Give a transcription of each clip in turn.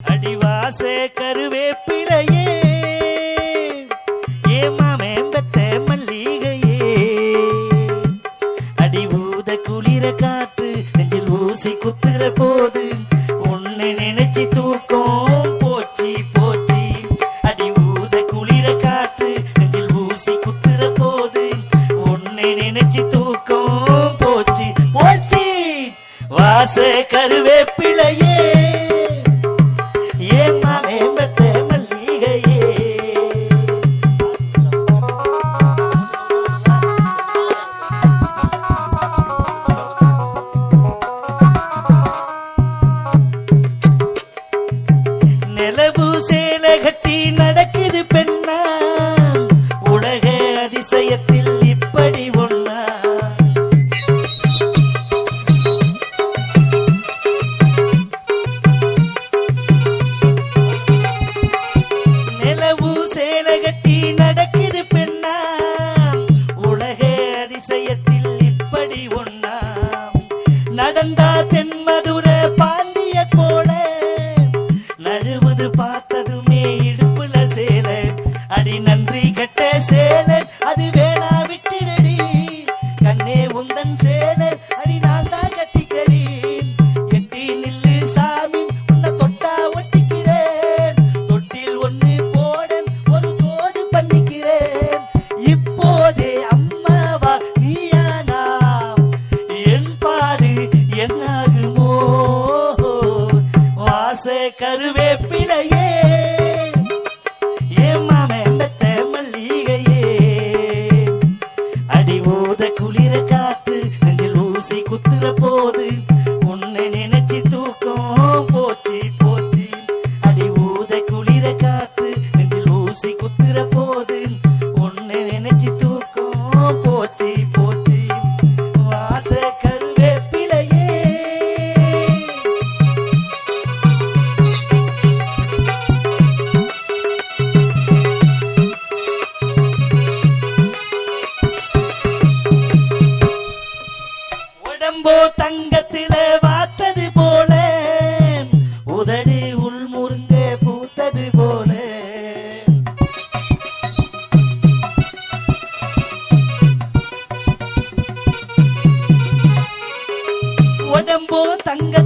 அடிவாச கருவேப்பிலையே ஏமாமே பெத்த மல்லிகையே. அடிபூத குளிர காற்று நெஞ்சில் ஊசி குத்துற போது உன்னை நினைச்சு தூக்கம் போச்சு போச்சு. அடி குளிர காற்று நெஞ்சில் ஊசி குத்துற போது உன்னை நினைச்சு தூக்கம் போச்சு போச்சு. வாச கருவேப்பிலையே சேலை கட்டி தங்கத்தில வாத்தது போல. உதடி உள்முருங்க பூத்தது போல. உடம்போ தங்க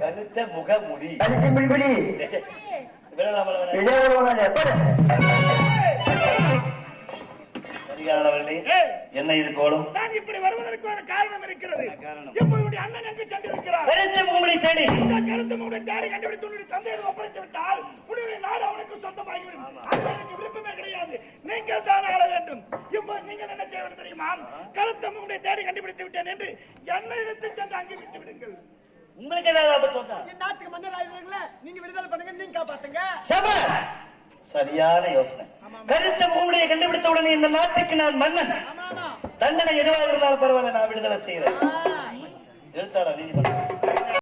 கருத்த முகமுடி. விடலாமல அதிகாரவர்களே என்ன இது கோலம்? நான் இப்படி வருவதற்கு ஒரு காரணம் இருக்கிறது. காரணம்? இப்போது உன்னுடைய அண்ணன் எங்கு சென்றிருக்கிறார்? கருத்த முகமுடி தேடி. இந்த கருத்து உன்னுடைய தாடி கண்டுபிடித்து உன்னுடைய தந்தையிடம் ஒப்படைத்து விட்டால் உன்னுடைய நாடு அவனுக்கு சொந்தமாகிவிடும் அண்ணனுக்கு விருப்பமே கிடையாது. நீங்கள் தான் ஆள வேண்டும். இப்போ நீங்கள் என்ன செய்ய வேண்டும் தெரியுமா? கருத்து உன்னுடைய தேடி கண்டுபிடித்து விட்டேன் என்று என்னை எடுத்து சென்று அங்கே விட்டு விடுங்கள். உங்களுக்கு ஏதாவது ஆபத்து வந்தா? நாட்டுக்கு மன்னர் ஆயுதங்கள நீங்க விடுதலை பண்ணுங்க நீங்க காப்பாத்துங்க. சரியான யோசனை. கருத்த முகமுடியை கண்டுபிடித்த உடனே இந்த நாட்டுக்கு நான் மன்னன். தண்டனை எதுவாக இருந்தாலும் பரவாயில்ல நான் விடுதலை செய்யறேன். எழுத்தாளர் நீதிமன்றம்.